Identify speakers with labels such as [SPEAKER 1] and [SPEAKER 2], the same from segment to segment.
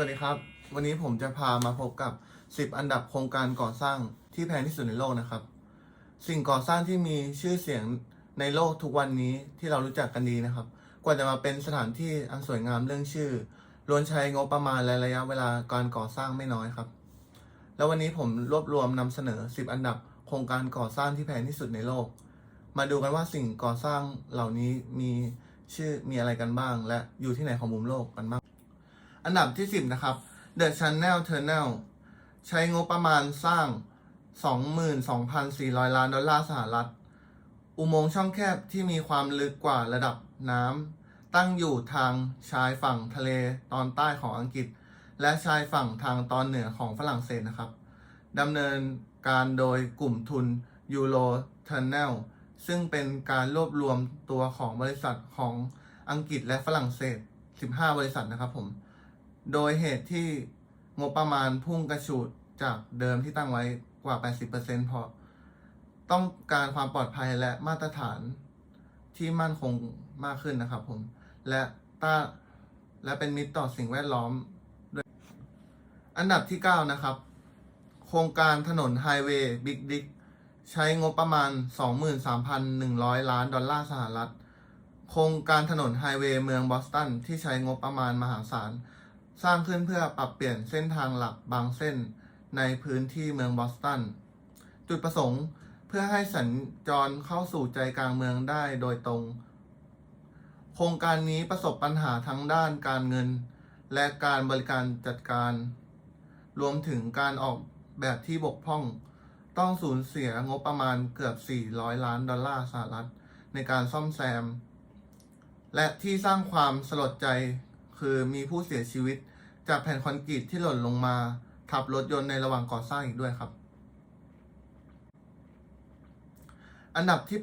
[SPEAKER 1] วัสดีครับ วันนี้ผมจะพามาพบกับ 10 อันดับโครงการก่อสร้างที่แพงที่สุดในโลกนะครับ สิ่งก่อสร้างที่มีชื่อเสียงในโลกทุกวันนี้ที่เรารู้จักกันดีนะครับ กว่าจะมาเป็นสถานที่อันสวยงามเรื่องชื่อล้วนใช้งบประมาณและระยะเวลาการก่อสร้างไม่น้อยครับ แล้ววันนี้ผมรวบรวมนำเสนอ 10 อันดับโครงการก่อสร้างที่แพงที่สุดในโลก มาดูกันว่าสิ่งก่อสร้างเหล่านี้มีชื่อมีอะไรกันบ้าง และอยู่ที่ไหนของมุมโลกกันบ้าง อันดับที่ 10 นะครับ The Channel Tunnel ใช้งบประมาณสร้าง 22,400 ล้านดอลลาร์สหรัฐ อุโมงค์ช่องแคบที่มีความลึกกว่าระดับน้ำตั้งอยู่ทางชายฝั่งทะเลตอนใต้ของอังกฤษ และชายฝั่งทางตอนเหนือของฝรั่งเศสนะครับดำเนินการโดยกลุ่มทุน Euro Tunnel ซึ่งเป็นการรวบรวมตัวของบริษัทของอังกฤษและฝรั่งเศส 15 บริษัทนะครับผม โดยเหตุที่งบประมาณพุ่งกระฉูดจากเดิมที่ตั้งไว้กว่า 80%เพราะต้องการความปลอดภัยและมาตรฐานที่มั่นคงมากขึ้นนะครับผม และต้าและเป็นมิตรต่อสิ่งแวดล้อมด้วยอันดับที่ 9 นะครับ โครงการถนนไฮเวย์บิ๊กดิกใช้งบประมาณ 23,100 ล้านดอลลาร์สหรัฐ โครงการถนนไฮเวย์เมืองบอสตันที่ใช้งบประมาณมหาศาล สร้างขึ้นเพื่อปรับเปลี่ยนเส้นทางหลักบางเส้นในพื้นที่เมืองบอสตัน จุดประสงค์เพื่อให้สัญจรเข้าสู่ใจกลางเมืองได้โดยตรง โครงการนี้ประสบปัญหาทั้งด้านการเงิน และการบริการจัดการ รวมถึงการออกแบบที่บกพร่อง ต้องสูญเสียงบประมาณเกือบ 400 ล้านดอลลาร์สหรัฐในการซ่อมแซม และที่สร้างความสลดใจคือมีผู้เสียชีวิต จากแผ่นคอนกรีตที่หล่นลงมาทับรถยนต์ในระหว่างก่อสร้างอีกด้วยครับ อันดับที่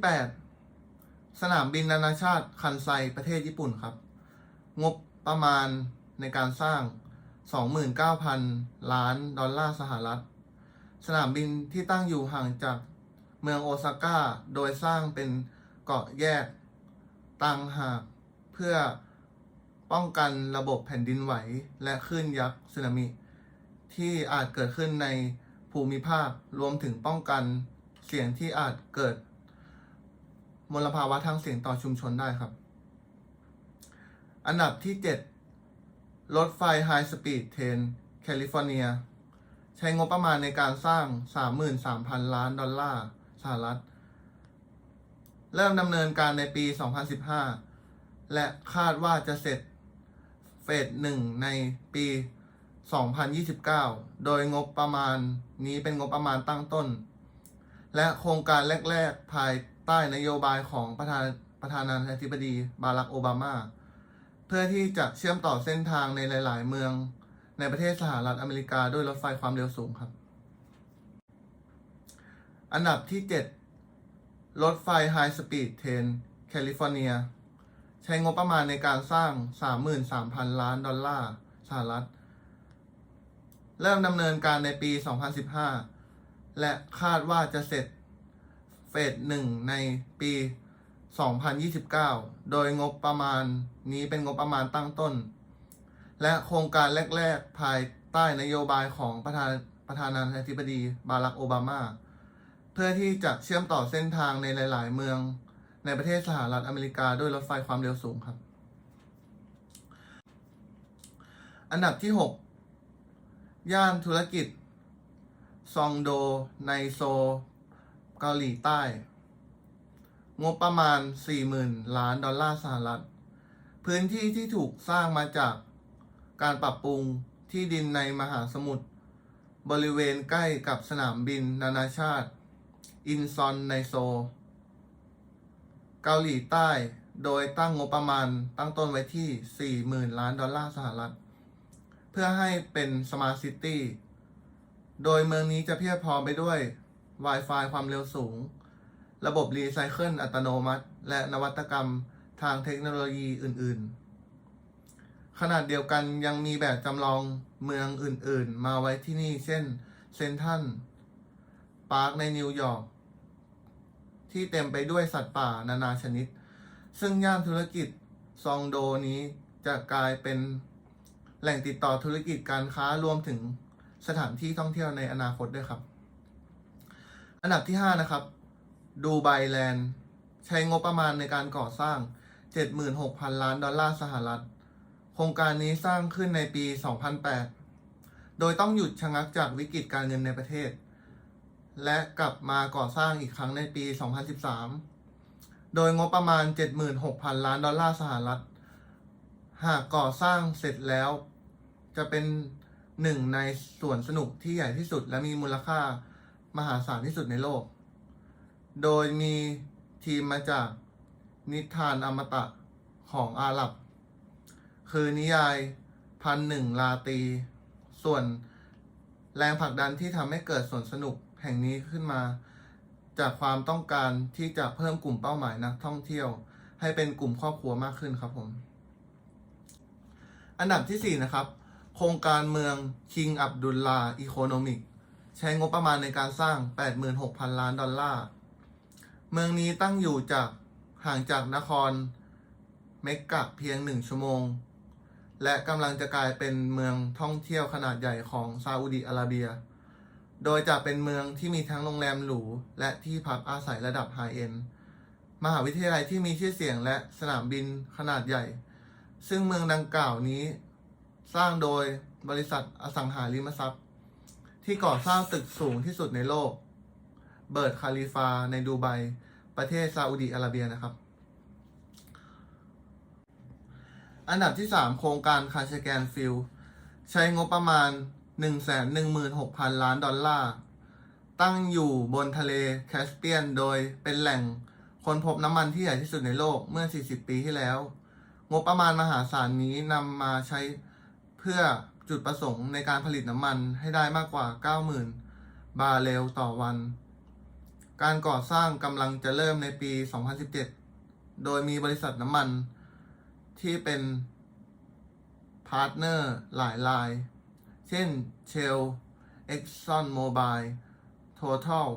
[SPEAKER 1] 8 สนามบินนานาชาติคันไซประเทศญี่ปุ่นครับ งบประมาณในการสร้าง 29,000 ล้านดอลลาร์สหรัฐ สนามบินที่ตั้งอยู่ห่างจากเมืองโอซาก้า โดยสร้างเป็นเกาะแยกต่างหากเพื่อ ป้องกันระบบแผ่นดินไหวและคลื่นยักษ์สึนามิ ที่อาจเกิดขึ้นในภูมิภาครวมถึงป้องกันเสียงที่อาจเกิด มลภาวะทางเสียงต่อชุมชนได้ครับ อันดับที่ 7 รถไฟไฮสปีดเทนแคลิฟอร์เนีย ใช้งบประมาณในการสร้าง 33,000 ล้านดอลลาร์สหรัฐ เริ่มดำเนินการในปี 2015 และคาดว่าจะเสร็จ เฟสหนึ่งในปี 2029 โดยงบประมาณนี้เป็นงบประมาณตั้งต้น และโครงการแรก ๆ ภายใต้นโยบายของประธานประธานาธิบดีบารักโอบามา เพื่อที่จะเชื่อมต่อเส้นทางในหลาย ๆ เมืองในประเทศสหรัฐอเมริกาด้วยรถไฟความเร็วสูงครับ อันดับที่ 7 รถไฟไฮสปีดเทนแคลิฟอร์เนีย ใช้งบประมาณในการสร้าง 33,000 ล้านดอลลาร์สหรัฐ เริ่มดำเนินการในปี 2015 และคาดว่าจะเสร็จเฟสหนึ่งในปี 2029 โดยงบประมาณนี้เป็นงบประมาณตั้งต้น และโครงการแรก ๆ ภายใต้นโยบายของประธานประธานาธิบดีบารักโอบามา เพื่อที่จะเชื่อมต่อเส้นทางในหลาย ๆ เมือง ในประเทศสหรัฐอเมริกาด้วยรถไฟความเร็วสูงครับ อันดับที่ 6 ย่านธุรกิจ ซองโด ในโซ เกาหลีใต้ งบประมาณ 40,000 ล้านดอลลาร์สหรัฐ พื้นที่ที่ถูกสร้างมาจากการปรับปรุงที่ดินในมหาสมุทรบริเวณใกล้กับสนามบินนานาชาติ อินซอนในโซ เกาหลีใต้ โดยตั้งงบประมาณตั้งต้นไว้ที่ 40,000 ล้านดอลลาร์สหรัฐ เพื่อให้เป็นสมาร์ทซิตี้ โดยเมืองนี้จะเพียบพร้อมไปด้วย Wi-Fi ความเร็วสูง ระบบรีไซเคิลอัตโนมัติ และนวัตกรรมทางเทคโนโลยีอื่น ๆ ขนาดเดียวกันยังมีแบบจำลองเมืองอื่น ๆ มาไว้ที่นี่ เช่นเซนทัน ปาร์คในนิวยอร์ก ที่เต็มไปด้วยสัตว์ป่านานาชนิด ซึ่งย่านธุรกิจซองโดนี้จะกลายเป็นแหล่งติดต่อธุรกิจการค้ารวมถึงสถานที่ท่องเที่ยวในอนาคตด้วยครับ อันดับที่ 5 นะครับ ดูไบแลนด์ ใช้งบประมาณในการก่อสร้าง 76,000 ล้านดอลลาร์สหรัฐ โครงการนี้สร้างขึ้นในปี 2008 โดยต้องหยุดชะงักจากวิกฤตการเงินในประเทศ และกลับมาก่อสร้างอีกครั้งในปี 2013 โดยงบประมาณ 76,000 ล้านดอลลาร์สหรัฐ หากก่อสร้างเสร็จแล้ว จะเป็นหนึ่งในสวนสนุกที่ใหญ่ที่สุด และมีมูลค่ามหาศาลที่สุดในโลก โดยมีทีมมาจากนิทานอมตะของอาหรับ คือนิยายพันหนึ่งลาตี ส่วนแรงผลักดันที่ทำให้เกิดสวนสนุก ห่งนี้ขึ้นมา จากความต้องการที่จะเพิ่มกลุ่มเป้าหมายนักท่องเที่ยว ให้เป็นกลุ่มครอบครัวมากขึ้นครับผม อันดับที่4นะครับ โครงการเมือง King Abdullah Economic ใช้งบประมาณในการสร้าง 86,000 ล้านดอลลาร์ เมืองนี้ตั้งอยู่จากห่างจากนครเมกกะเพียงหนึ่งชั่วโมง และกำลังจะกลายเป็นเมืองท่องเที่ยวขนาดใหญ่ของซาอุดิอาระเบีย โดยจะเป็นเมืองที่มีทั้งโรงแรมหรู และที่พักอาศัยระดับไฮเอ็นด์มหาวิทยาลัยที่มีชื่อเสียงและสนามบินขนาดใหญ่ ซึ่งเมืองดังกล่าวนี้ สร้างโดยบริษัทอสังหาริมทรัพย์ ที่ก่อสร้างตึกสูงที่สุดในโลก เบิร์ดคาลิฟาในดูไบประเทศซาอุดิอาระเบียนะครับ อันดับที่ 3 โครงการคาชแกนฟิลใช้งบประมาณ 116,000 ล้านดอลลาร์ ตั้งอยู่บนทะเลแคสเปียนโดยเป็นแหล่งค้นพบน้ำมันที่ใหญ่ที่สุดในโลกเมื่อ 40 ปีที่แล้ว งบประมาณมหาศาลนี้นำมาใช้เพื่อจุดประสงค์ในการผลิตน้ำมันให้ได้มากกว่า 90,000 บาร์เรลต่อวัน การก่อสร้างกำลังจะเริ่มในปี 2017 โดยมีบริษัทน้ำมันที่เป็นพาร์ทเนอร์หลายราย เช่น Shell Exxon Mobil Total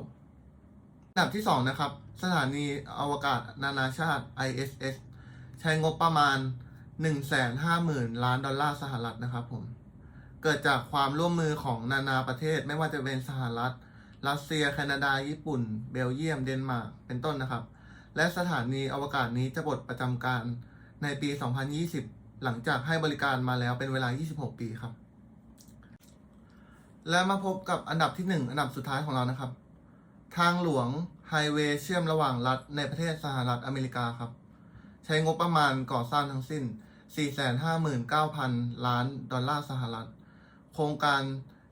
[SPEAKER 1] อันดับที่ 2 นะครับ สถานีอวกาศนานาชาติ ISS ใช้งบประมาณ 150,000 ล้านดอลลาร์สหรัฐนะครับผม เกิดจากความร่วมมือของนานาประเทศไม่ว่าจะเป็นสหรัฐ รัสเซีย แคนาดา ญี่ปุ่น เบลเยียม เดนมาร์ก เป็นต้นนะครับ และสถานีอวกาศนี้จะบทประจำการในปี 2020 หลังจากให้บริการมาแล้วเป็นเวลา 26 ปีครับ และมาพบกับอันดับที่ 1 อันดับสุดท้ายของเรานะครับ ทางหลวงไฮเวย์เชื่อมระหว่างรัฐในประเทศสหรัฐอเมริกาครับ ใช้งบประมาณก่อสร้างทั้งสิ้น 459,000 ล้านดอลลาร์สหรัฐ โครงการ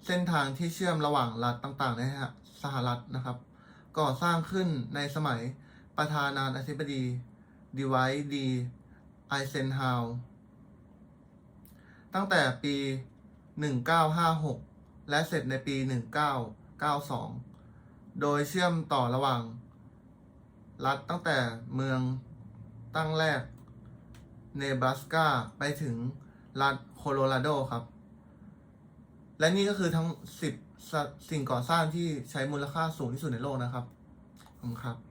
[SPEAKER 1] เส้นทางที่เชื่อมระหว่างรัฐต่างๆในสหรัฐนะครับ ก่อสร้างขึ้นในสมัยประธานาธิบดีดีไวดีไอเซนฮาวตั้งแต่ปี 1956 และเสร็จในปี 1992 โดยเชื่อมต่อระหว่าง รัฐตั้งแต่เมืองตั้งแรก เนบราสกาไปถึงรัฐโคโลราโดครับ และนี่ก็คือทั้ง 10สสิ่งก่อสร้างที่ใช้มูลค่าสูงที่สุดในโลกนะครับขอบคุณครับ